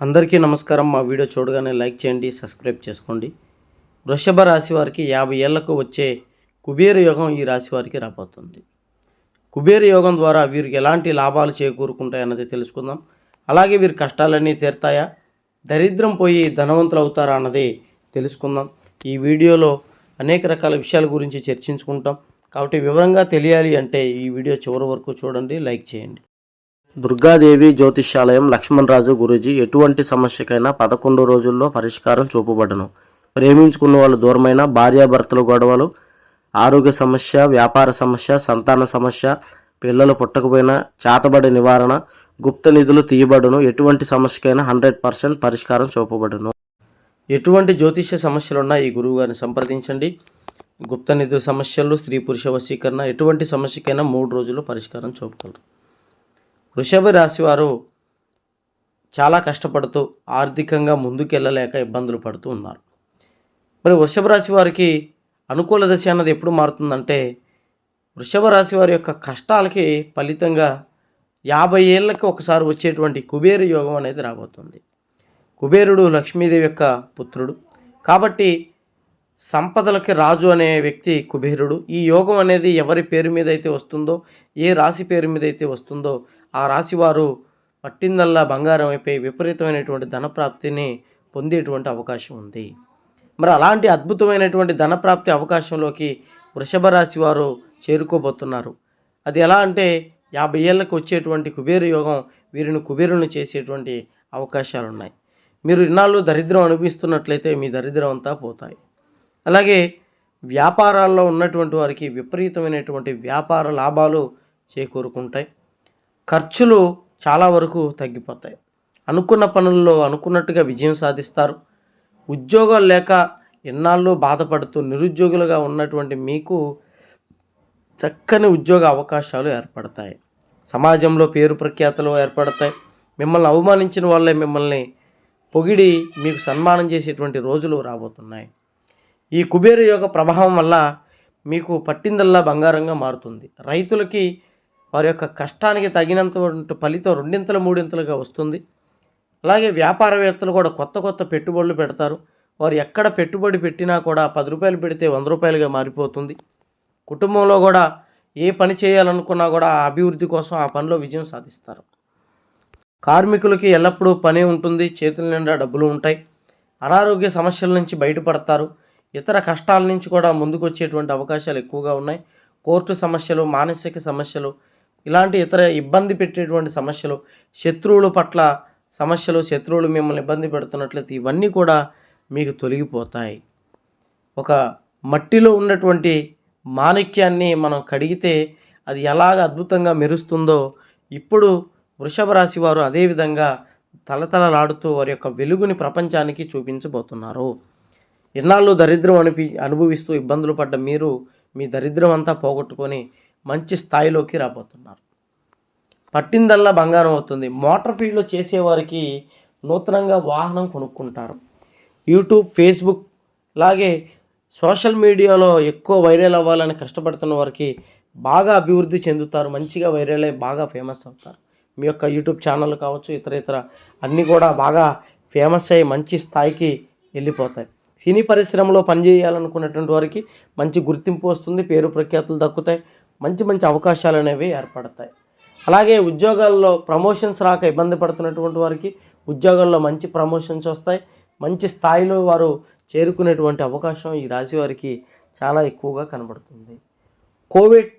అందరికీ నమస్కారం. మా వీడియో చూడగానే లైక్ చేయండి సబ్స్క్రైబ్ చేసుకోండి. వృషభ రాశి వారికి యాభై ఏళ్ళకు వచ్చే కుబేర యోగం ఈ రాశి వారికి రాబోతుంది. కుబేర యోగం ద్వారా వీరికి ఎలాంటి లాభాలు చేకూరుకుంటాయన్నది తెలుసుకుందాం. అలాగే వీరి కష్టాలన్నీ తీరుతాయా? దరిద్రం పోయి ధనవంతులు అవుతారా అన్నది తెలుసుకుందాం. ఈ వీడియోలో అనేక రకాల విషయాల గురించి చర్చించుకుంటాం. కాబట్టి వివరంగా తెలియాలి అంటే ఈ వీడియో చివరి వరకు చూడండి లైక్ చేయండి. దుర్గాదేవి జ్యోతిష్యాలయం లక్ష్మణరాజు గురూజీ ఎటువంటి సమస్యకైనా పదకొండు రోజుల్లో పరిష్కారం చూపబడను. ప్రేమించుకున్న వాళ్ళు దూరమైన భార్యాభర్తల గొడవలు ఆరోగ్య సమస్య వ్యాపార సమస్య సంతాన సమస్య పిల్లలు పుట్టకపోయినా చేతబడి నివారణ గుప్త నిధులు తీయబడును. ఎటువంటి సమస్యకైనా హండ్రెడ్ పర్సెంట్ పరిష్కారం చూపబడును. ఎటువంటి జ్యోతిష్య సమస్యలున్నా ఈ గురువు గారిని సంప్రదించండి. గుప్త నిధుల సమస్యలు స్త్రీ పురుష వశీకరణ ఎటువంటి సమస్యకైనా మూడు రోజుల్లో పరిష్కారం చూపగలరు. వృషభ రాశి వారు చాలా కష్టపడుతూ ఆర్థికంగా ముందుకెళ్ళలేక ఇబ్బందులు పడుతూ ఉన్నారు. మరి వృషభ రాశి వారికి అనుకూల దశ అన్నది ఎప్పుడు మారుతుందంటే వృషభ రాశి వారి యొక్క కష్టాలకి ఫలితంగా యాభై ఏళ్ళకి ఒకసారి వచ్చేటువంటి కుబేర యోగం అనేది రాబోతుంది. కుబేరుడు లక్ష్మీదేవి యొక్క పుత్రుడు. కాబట్టి సంపదలకి రాజు అనే వ్యక్తి కుబేరుడు. ఈ యోగం అనేది ఎవరి పేరు మీద అయితే వస్తుందో ఏ రాశి పేరు మీద అయితే వస్తుందో ఆ రాశి వారు పట్టిందల్లా బంగారం అయిపోయి విపరీతమైనటువంటి ధనప్రాప్తిని పొందేటువంటి అవకాశం ఉంది. మరి అలాంటి అద్భుతమైనటువంటి ధనప్రాప్తి అవకాశంలోకి వృషభ రాశి వారు చేరుకోబోతున్నారు. అది ఎలా అంటే యాభై ఏళ్ళకు వచ్చేటువంటి కుబేర యోగం వీరిని కుబేరును చేసేటువంటి అవకాశాలు ఉన్నాయి మీరు ఇన్నాళ్ళు దరిద్రం అనిపిస్తున్నట్లయితే మీ దరిద్రం అంతా పోతాయి. అలాగే వ్యాపారాల్లో ఉన్నటువంటి వారికి విపరీతమైనటువంటి వ్యాపార లాభాలు చేకూరుకుంటాయి. ఖర్చులు చాలా వరకు తగ్గిపోతాయి. అనుకున్న పనుల్లో అనుకున్నట్టుగా విజయం సాధిస్తారు. ఉద్యోగాలు లేక ఎన్నాళ్ళు బాధపడుతూ నిరుద్యోగులుగా ఉన్నటువంటి మీకు చక్కని ఉద్యోగ అవకాశాలు ఏర్పడతాయి. సమాజంలో పేరు ప్రఖ్యాతలు ఏర్పడతాయి. మిమ్మల్ని అవమానించిన వాళ్ళే మిమ్మల్ని పొగిడి మీకు సన్మానం చేసేటువంటి రోజులు రాబోతున్నాయి. ఈ కుబేర యోగ ప్రభావం వల్ల మీకు పట్టిందల్లా బంగారంగా మారుతుంది. రైతులకి వారి యొక్క కష్టానికి తగినంత ఫలితం రెండింతలు మూడింతలుగా వస్తుంది. అలాగే వ్యాపారవేత్తలు కూడా కొత్త కొత్త పెట్టుబడులు పెడతారు. వారు ఎక్కడ పెట్టుబడి పెట్టినా కూడా పది రూపాయలు పెడితే వంద రూపాయలుగా మారిపోతుంది. కుటుంబంలో కూడా ఏ పని చేయాలనుకున్నా కూడా ఆ అభివృద్ధి కోసం ఆ పనిలో విజయం సాధిస్తారు. కార్మికులకి ఎల్లప్పుడూ పని ఉంటుంది చేతుల నిండా డబ్బులు ఉంటాయి. అనారోగ్య సమస్యల నుంచి బయటపడతారు. ఇతర కష్టాల నుంచి కూడా ముందుకు వచ్చేటువంటి అవకాశాలు ఎక్కువగా ఉన్నాయి. కోర్టు సమస్యలు మానసిక సమస్యలు ఇలాంటి ఇతర ఇబ్బంది పెట్టేటువంటి సమస్యలు శత్రువుల పట్ల సమస్యలు శత్రువులు మిమ్మల్ని ఇబ్బంది పెడుతున్నట్లయితే ఇవన్నీ కూడా మీకు తొలగిపోతాయి. ఒక మట్టిలో ఉన్నటువంటి మాణిక్యాన్ని మనం కడిగితే అది ఎలాగ అద్భుతంగా మెరుస్తుందో ఇప్పుడు వృషభ రాశి వారు అదేవిధంగా తలతలలాడుతూ వారి యొక్క వెలుగుని ప్రపంచానికి చూపించబోతున్నారు. ఇన్నాళ్ళు దరిద్రం అనిపి అనుభవిస్తూ ఇబ్బందులు పడ్డ మీరు మీ దరిద్రం అంతా పోగొట్టుకొని మంచి స్థాయిలోకి రాబోతున్నారు. పట్టిందల్లా బంగారం అవుతుంది. మోటార్ ఫీల్డ్లో చేసేవారికి నూతనంగా వాహనం కొనుక్కుంటారు. యూట్యూబ్ ఫేస్బుక్ అలాగే సోషల్ మీడియాలో ఎక్కువ వైరల్ అవ్వాలని కష్టపడుతున్న వారికి బాగా అభివృద్ధి చెందుతారు. మంచిగా వైరల్ అయ్యి బాగా ఫేమస్ అవుతారు. మీ యొక్క యూట్యూబ్ ఛానల్ కావచ్చు ఇతర ఇతర అన్నీ కూడా బాగా ఫేమస్ అయ్యి మంచి స్థాయికి వెళ్ళిపోతాయి. సినీ పరిశ్రమలో పనిచేయాలనుకున్నటువంటి వారికి మంచి గుర్తింపు వస్తుంది పేరు ప్రఖ్యాతులు దక్కుతాయి. మంచి మంచి అవకాశాలు అనేవి ఏర్పడతాయి. అలాగే ఉద్యోగాల్లో ప్రమోషన్స్ రాక ఇబ్బంది పడుతున్నటువంటి వారికి ఉద్యోగాల్లో మంచి ప్రమోషన్స్ వస్తాయి. మంచి స్థాయిలో వారు చేరుకునేటువంటి అవకాశం ఈ రాశి వారికి చాలా ఎక్కువగా కనబడుతుంది. కోవిడ్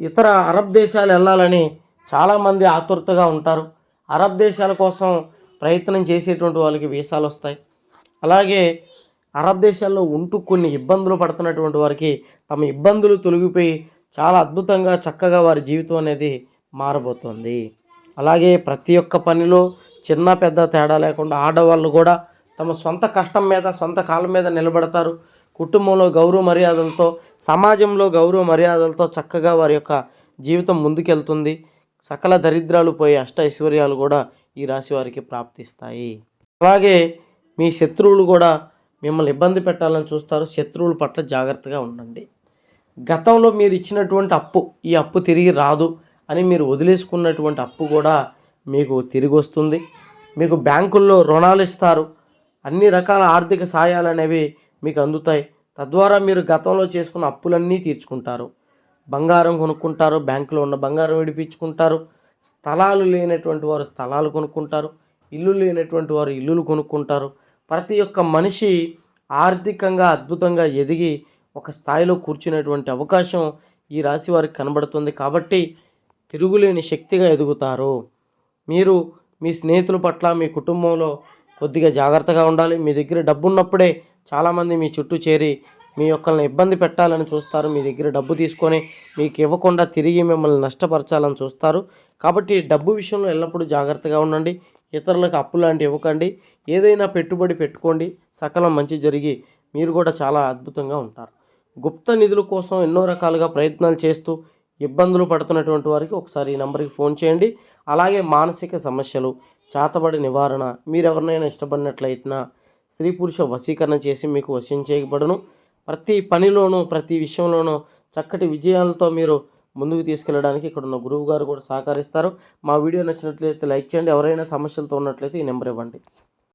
ఇతర అరబ్ దేశాలు వెళ్ళాలని చాలామంది ఆతురతగా ఉంటారు. అరబ్ దేశాల కోసం ప్రయత్నం చేసేటువంటి వాళ్ళకి వీసాలు వస్తాయి. అలాగే అరబ్ దేశాల్లో ఉంటూ కొన్ని ఇబ్బందులు పడుతున్నటువంటి వారికి తమ ఇబ్బందులు తొలగిపోయి చాలా అద్భుతంగా చక్కగా వారి జీవితం అనేది మారబోతుంది. అలాగే ప్రతి ఒక్క పనిలో చిన్న పెద్ద తేడా లేకుండా ఆడవాళ్ళు కూడా తమ సొంత కష్టం మీద సొంత కాలం మీద నిలబడతారు. కుటుంబంలో గౌరవ మర్యాదలతో సమాజంలో గౌరవ మర్యాదలతో చక్కగా వారి యొక్క జీవితం ముందుకెళ్తుంది. సకల దరిద్రాలు పోయి అష్ట ఐశ్వర్యాలు కూడా ఈ రాశి వారికి ప్రాప్తిస్తాయి. అలాగే మీ శత్రువులు కూడా మిమ్మల్ని ఇబ్బంది పెట్టాలని చూస్తారు. శత్రువుల పట్ల జాగ్రత్తగా ఉండండి. గతంలో మీరు ఇచ్చినటువంటి అప్పు ఈ అప్పు తిరిగి రాదు అని మీరు వదిలేసుకున్నటువంటి అప్పు కూడా మీకు తిరిగి వస్తుంది. మీకు బ్యాంకుల్లో రుణాలు ఇస్తారు. అన్ని రకాల ఆర్థిక సాయాలు అనేవి మీకు అందుతాయి. తద్వారా మీరు గతంలో చేసుకున్న అప్పులన్నీ తీర్చుకుంటారు. బంగారం కొనుక్కుంటారు బ్యాంకులో ఉన్న బంగారం విడిపించుకుంటారు. స్థలాలు లేనటువంటి వారు స్థలాలు కొనుక్కుంటారు. ఇల్లు లేనటువంటి వారు ఇల్లులు కొనుక్కుంటారు. ప్రతి ఒక్క మనిషి ఆర్థికంగా అద్భుతంగా ఎదిగి ఒక స్థాయిలో కూర్చునేటువంటి అవకాశం ఈ రాశి వారికి కనబడుతుంది కాబట్టి తిరుగులేని శక్తిగా ఎదుగుతారు. మీరు మీ స్నేహితుల పట్ల మీ కుటుంబంలో కొద్దిగా జాగ్రత్తగా ఉండాలి. మీ దగ్గర డబ్బు ఉన్నప్పుడే చాలామంది మీ చుట్టూ చేరి మీ యొక్కల్ని ఇబ్బంది పెట్టాలని చూస్తారు. మీ దగ్గర డబ్బు తీసుకొని మీకు ఇవ్వకుండా తిరిగి మిమ్మల్ని నష్టపరచాలని చూస్తారు. కాబట్టి డబ్బు విషయంలో ఎల్లప్పుడూ జాగ్రత్తగా ఉండండి. ఇతరులకు అప్పు లాంటి ఇవ్వకండి. ఏదైనా పెట్టుబడి పెట్టుకోండి. సకలం మంచి జరిగి మీరు కూడా చాలా అద్భుతంగా ఉంటారు. గుప్త నిధుల కోసం ఎన్నో రకాలుగా ప్రయత్నాలు చేస్తూ ఇబ్బందులు పడుతున్నటువంటి వారికి ఒకసారి ఈ నెంబర్కి ఫోన్ చేయండి. అలాగే మానసిక సమస్యలు చాతబడి నివారణ మీరు ఎవరినైనా ఇష్టపడినట్లయినా స్త్రీ పురుష వశీకరణ చేసి మీకు వశం చేయబడును. ప్రతి పనిలోనూ ప్రతి విషయంలోనూ చక్కటి విజయాలతో మీరు ముందుకు తీసుకెళ్ళడానికి ఇక్కడ ఉన్న గురువు గారు కూడా సహకరిస్తారు. మా వీడియో నచ్చినట్లయితే లైక్ చేయండి. ఎవరైనా సమస్యలతో ఉన్నట్లయితే ఈ నెంబర్ ఇవ్వండి.